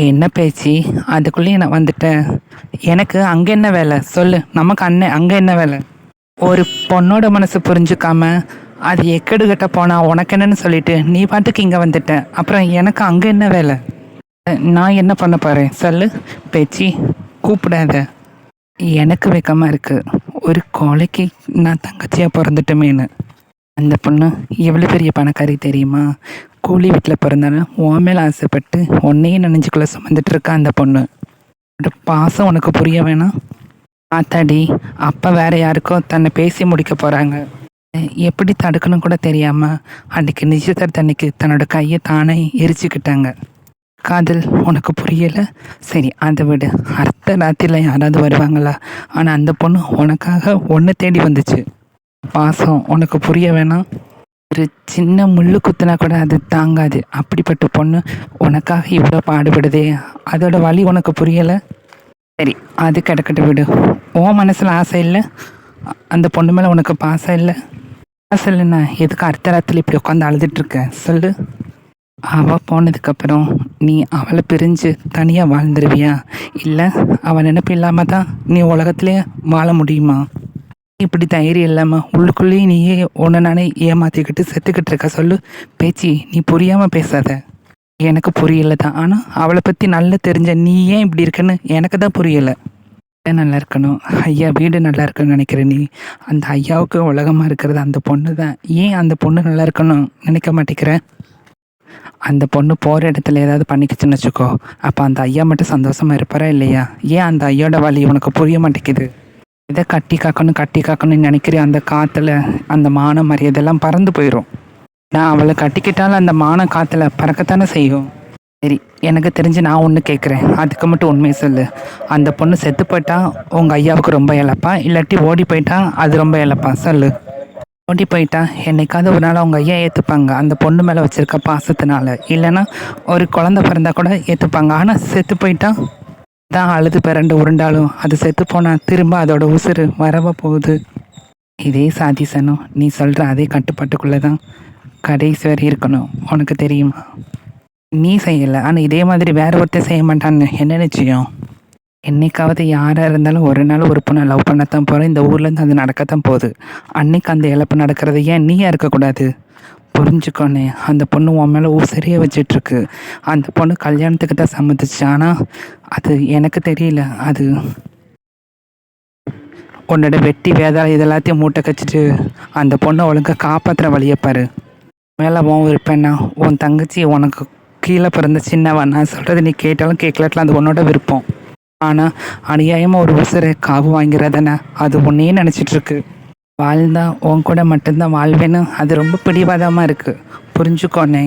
என்ன பேச்சு? அதுக்குள்ளேயே நான் வந்துட்டேன். எனக்கு அங்கே என்ன வேலை? சொல்லு. நமக்கு அண்ணன் அங்கே என்ன வேலை? ஒரு பொண்ணோட மனசு புரிஞ்சுக்காம அது எக்கடுகிட்ட போனால் உனக்கு என்னன்னு சொல்லிட்டு நீ பாட்டுக்கு இங்கே வந்துட்டேன் அப்புறம் எனக்கு அங்கே என்ன வேலை? நான் என்ன பண்ண போகிறேன் சொல்லு. பேச்சு கூப்பிடாத. எனக்கு வெக்கமாக இருக்குது ஒரு கொலைக்கு நான் தங்கச்சியாக பிறந்துட்டோமேன்னு. அந்த பொண்ணு எவ்வளோ பெரிய பணக்காரி தெரியுமா? கூலி வீட்டில் பிறந்தானே உன் மேலே ஆசைப்பட்டு உன்னையும் நினைஞ்சுக்குள்ளே சுமந்துட்டு இருக்கா அந்த பொண்ணு. பாசம் உனக்கு புரிய வேணாம். ஆத்தாடி அப்பா வேற யாருக்கோ தன்னை பேசி முடிக்க போகிறாங்க எப்படி தடுக்கணும் கூட தெரியாமல் அன்னைக்கு நிச்சயதார்த்த அன்னைக்கு தன்னோட கையை தானே எரிச்சுக்கிட்டாங்க. காதல் உனக்கு புரியலை? சரி அதை விடு. அடுத்த ராத்திரியில் யாராவது வருவாங்களா? ஆனால் அந்த பொண்ணு உனக்காக ஒன்று தேடி வந்துச்சு. பாசம் உனக்கு புரிய வேணாம். ஒரு சின்ன முள்ளு குத்துனா கூட அது தாங்காது. அப்படிப்பட்ட பொண்ணு உனக்காக இவ்வளோ பாடுபடுதே. அதோட வலி உனக்கு புரியலை? சரி அது கிடக்கட்டு விடு. உன் மனசில் ஆசை இல்லை? அந்த பொண்ணு மேலே உனக்கு பாசம் இல்லை? ஆசை இல்லைண்ணா எதுக்கு அடுத்த ராத்திரி இப்படி உட்காந்து அழுதுட்டுருக்க சொல்லு. அவள் போனதுக்கப்புறம் நீ அவளை பிரிஞ்சு தனியாக வாழ்ந்துருவியா? இல்லை அவள் நினப்பு இல்லாமல் தான் நீ உலகத்திலே வாழ முடியுமா? இப்படி தைரியம் இல்லாமல் உள்ளுக்குள்ளேயே நீயே உன்னை நானே ஏமாற்றிக்கிட்டு செத்துக்கிட்டு இருக்க சொல்லு. பேச்சி நீ புரியாமல் பேசாத. எனக்கு புரியல தான் ஆனால் அவளை பற்றி நல்லா தெரிஞ்ச நீ ஏன் இப்படி இருக்கன்னு எனக்கு தான் புரியலை. நல்லா இருக்கணும். ஐயா வீடு நல்லா இருக்குன்னு நினைக்கிற நீ. அந்த ஐயாவுக்கு உலகமாக இருக்கிறது அந்த பொண்ணு தான் ஏன் அந்த பொண்ணு நல்லா இருக்கணும் நினைக்க மாட்டேங்கிற? அந்த பொண்ணு போகிற இடத்துல ஏதாவது பண்ணிக்கிச்சுன்னு வச்சுக்கோ. அப்போ அந்த ஐயா மட்டும் சந்தோஷமாக இருப்பாரா இல்லையா? ஏன் அந்த ஐயோட வழி உனக்கு புரிய மாட்டேங்குது? இதை கட்டி காக்கணும் கட்டி காக்கணும்னு நினைக்கிற அந்த காற்றுல அந்த மானம் மரியாதையெல்லாம் பறந்து போயிடும் நான் அவளை கட்டிக்கிட்டாலும் அந்த மானம் காற்றுல பறக்கத்தானே செய்யும். சரி எனக்கு தெரிஞ்சு நான் ஒன்று கேட்குறேன் அதுக்கு மட்டும் உண்மையை சொல்லு. அந்த பொண்ணு செத்து போயிட்டா உங்கள் ஐயாவுக்கு ரொம்ப இழப்பா? இல்லாட்டி ஓடி போயிட்டா அது ரொம்ப இழப்பா? சொல்லு. ஓடி போயிட்டா என்னைக்காவது ஒரு நாள் அவங்க ஐயா ஏற்றுப்பாங்க அந்த பொண்ணு மேலே வச்சுருக்க பாசத்தினால. இல்லைன்னா ஒரு குழந்த பிறந்தா கூட ஏற்றுப்பாங்க ஆனால் செத்து போயிட்டா? தான் அழுது பிறண்டு உருண்டாலும் அது செத்து போனால் திரும்ப அதோட உசுறு வரவ போகுது. இதே சாதிசனும் நீ சொல்கிற அதே கட்டுப்பாட்டுக்குள்ளே தான் கடைசி வரை இருக்கணும். உனக்கு தெரியுமா? நீ செய்யலை. ஆனால் இதே மாதிரி வேற ஒருத்தர் செய்ய மாட்டான்னு என்ன நிச்சயம்? என்னைக்காவது யாராக இருந்தாலும் ஒரு நாள் ஒரு பொண்ணை லவ் பண்ணத்தான் போகிறேன் இந்த ஊர்லேருந்து அது நடக்கத்தான் போகுது. அன்னைக்கு அந்த இழப்பு நடக்கிறது ஏன்? நீயா இருக்கக்கூடாது. புரிஞ்சுக்கோனே அந்த பொண்ணு உன் மேலே ஊசரியே வச்சிட்ருக்கு. அந்த பொண்ணு கல்யாணத்துக்கு தான் சம்மதிச்சு ஆனால் அது எனக்கு தெரியல. அது உன்னோட வெட்டி வேதாளம் இது எல்லாத்தையும் மூட்டை கச்சிட்டு அந்த பொண்ணை ஒழுங்காக காப்பாற்றுற வழியை பாரு. மேலே உன் விருப்பம்னா உன் தங்கச்சி உனக்கு கீழே பிறந்த சின்னவன் நான் சொல்கிறது நீ கேட்டாலும் கேட்கலாட்டிலும் அது உன்னோட விருப்பம். ஆனால் அநியாயமாக ஒரு உசுரை காவு வாங்கிறதானே அது உன்னையே நினச்சிட்டு வாழ்ந்தால் உன் கூட மட்டும்தான் வாழ்வேன்னு அது ரொம்ப பிடிவாதமாக இருக்குது புரிஞ்சுக்கோனே